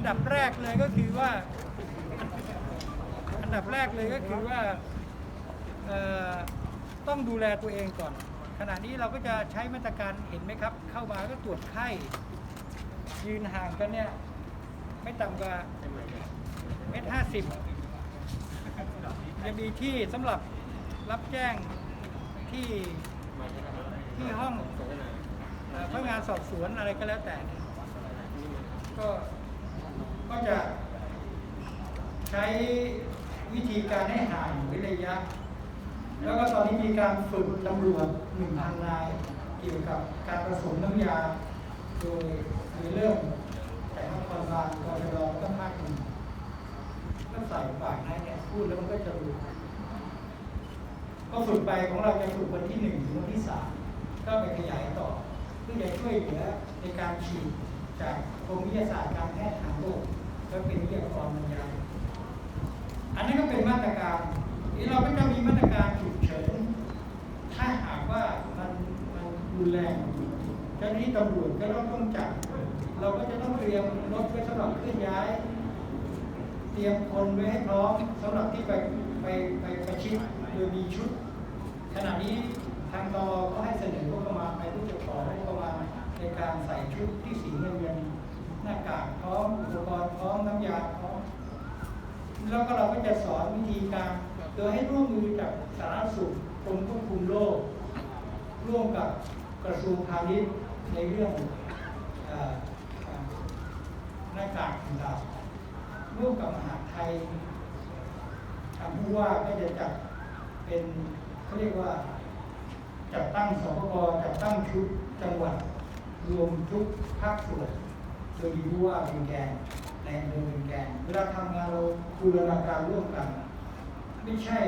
นดับแรกเลยก็คือว่า อันดับแรกเลยก็คือว่าต้องดูแลตัวเองก่อน ขณะนี้เราก็จะใช้มาตรการเห็นไหมครับ เข้ามาก็ตรวจไข้ ยืนห่างกันเนี่ย ไม่ต่ำกว่าเมตรห้าสิบจะมีที่สำหรับรับแจ้งที่ที่ห้องเอ่อพนักงานสอบสวนอะไรก็แล้วแต่ ก็ ก็จะใช้วิธีการให้ห่างเว้นระยะ แล้วก็ตอนนี้มีการฝึกตำรวจหนึ่งพันนายเกี่ยวกับการผสมน้ำยา โดยโดยเริ่มแต่นครบาลกรจรก็ภาคหนึ่งก็ใส่ปากให้เนี่ยพูดแล้วมันก็จะรู้ก็ฝึกไปของเราจะฝึกวันที่หนึ่งถึงวันที่สามก็ไปขยายต่อ เพื่อจะช่วยเหลือในการฉีด รมวิทยาศาสตร์การแพทย์ทางโลกและเป็นวิทยากรบรรยายอันนี้ก็เป็นมาตรการนี่เราก็จะมีมาตรการฉุกเฉินถ้าหากว่ามันมันรุนแรงเจ้าหน้าที่ตำรวจก็ต้องต้องจับเราก็จะต้องเตรียมรถไว้สำหรับเคลื่อนย้าย เตรียมคนไว้ให้พร้อมสำหรับที่ไปไปไปประชิดโดยมีชุด ขณะนี้ทางตอก็ให้เสนองบประมาณไปที่จะของงบประมาณในการใส่ชุดที่สีเงินเงิน หน้ากากพร้อมอุปกรณ์พร้อมน้ำยาพร้อมแล้วก็เราก็จะสอนวิธีการโดยให้ร่วมมือกับสาธารณสุขกรมควบคุมโรคร่วมกับกระทรวงพาณิชย์ในเรื่องหน้ากากต่างๆร่วมกับมหาไทยทางผู้ว่าก็จะจัดเป็นเขาเรียกว่าจัดตั้งสปกจัดตั้งชุดจังหวัดรวมทุกภาคส่วน โดยผู้ว่าเป็นแกนในอำเภอเป็นแกนเวลาทำงานเราบูรณาการร่วมกัน ไม่ใช่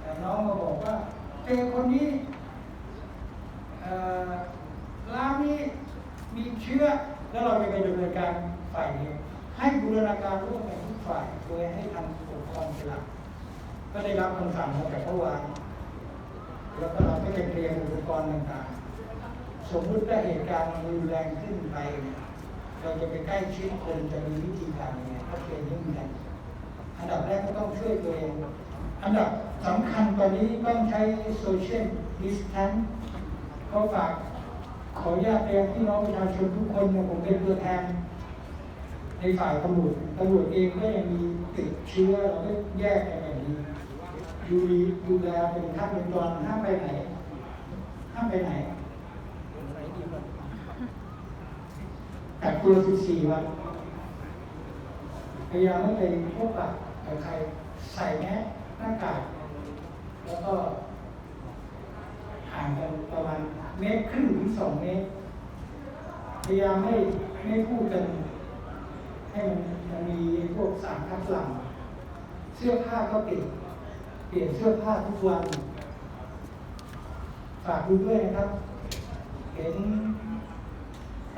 แต่น้องมาบอกว่าเจอคนนี้ร้านนี้มีเชื้อแล้วเราจะไปดำเนินการฝ่ายเดียวให้บูรณาการร่วมกันทุกฝ่ายโดยให้ทางปกครองเป็นหลักก็ได้รับคำสั่งมาจากเมื่อวานแล้วก็เราก็จะเตรียมอุปกรณ์ต่างๆ สมมุติถ้าเหตุการณ์มันรุนแรงขึ้นไปเนี่ย เราจะไปใกล้ชิดคนจะมีวิธีการยังไงก็เตรียมยิ่งกันอันดับแรกก็ต้องช่วยตัวเองอันดับสำคัญตอนนี้ต้องใช้โซเชียลดิสแทนก็ฝากขออนุญาตเรียนพี่น้องประชาชนทุกคนเนี่ยผมเป็นตัวแทนในฝ่ายตำรวจตำรวจเองก็ยังมีติดเชื้อเราก็แยกกันอย่างดีดูดีดูแลเป็นขั้นเป็นตอนห้ามไปไหนห้ามไปไหน กักตัว14 วัน พยายามไม่ไปพบปะกับใคร ใส่แมสหน้ากาก แล้วก็ห่างกันประมาณเมตรครึ่งถึงสองเมตร พยายามไม่ไม่พูดกัน ให้มันมันมีพวกสารคัดหลั่งเสื้อผ้าก็เปลี่ยน เปลี่ยนเสื้อผ้าทุกวัน ฝากดูด้วยนะครับ เห็น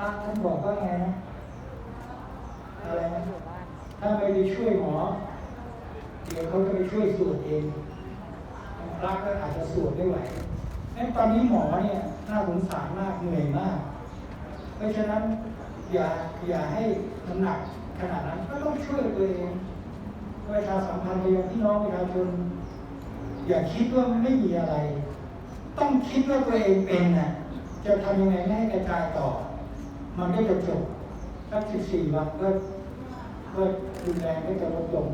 พระท่านบอกว่าไงนะอะไรนะถ้าไม่ได้ช่วยหมอเดี๋ยวเขาจะไปช่วยสวดเองพระก็อาจจะสวดไม่ไหวงั้นตอนนี้หมอเนี่ยน่าสงสารมากเหนื่อยมาก เพราะฉะนั้นอย่าอย่าให้น้ำหนักขนาดนั้นก็ต้องช่วยตัวเองประชาสัมพันธ์ไปยังพี่น้องประชาชนอย่าคิดว่าไม่มีอะไร ต้องคิดว่าตัวเองเป็นนะจะทำยังไงไม่ให้กระจายต่อ มันก็จะจบสักสิบสี่วันก็ก็รุนแรงก็จะลดลง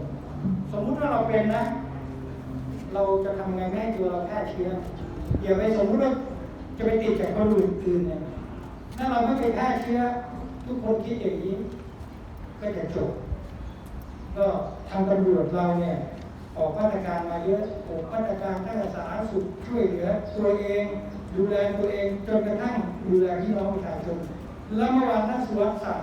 สมมุติว่าเราเป็นนะ เราจะทำยังไงไม่ให้ตัวเราแพร่เชื้ออย่าไปสมมุติว่าจะไปติดจากคนอื่นเนี่ยถ้าเราไม่ไปแพร่เชื้อ ทุกคนคิดอย่างนี้ ก็จะจบ ก็ทางตำรวจเราเนี่ยออกมาตรการมาเยอะออกมาตรการทั้งสาธารณสุขช่วยเหลือตัวเอง ดูแลตัวเองจนกระทั่งดูแลพี่น้องประชาชน แล้วเมื่อวานท่านสุวัสดิ์สั่ง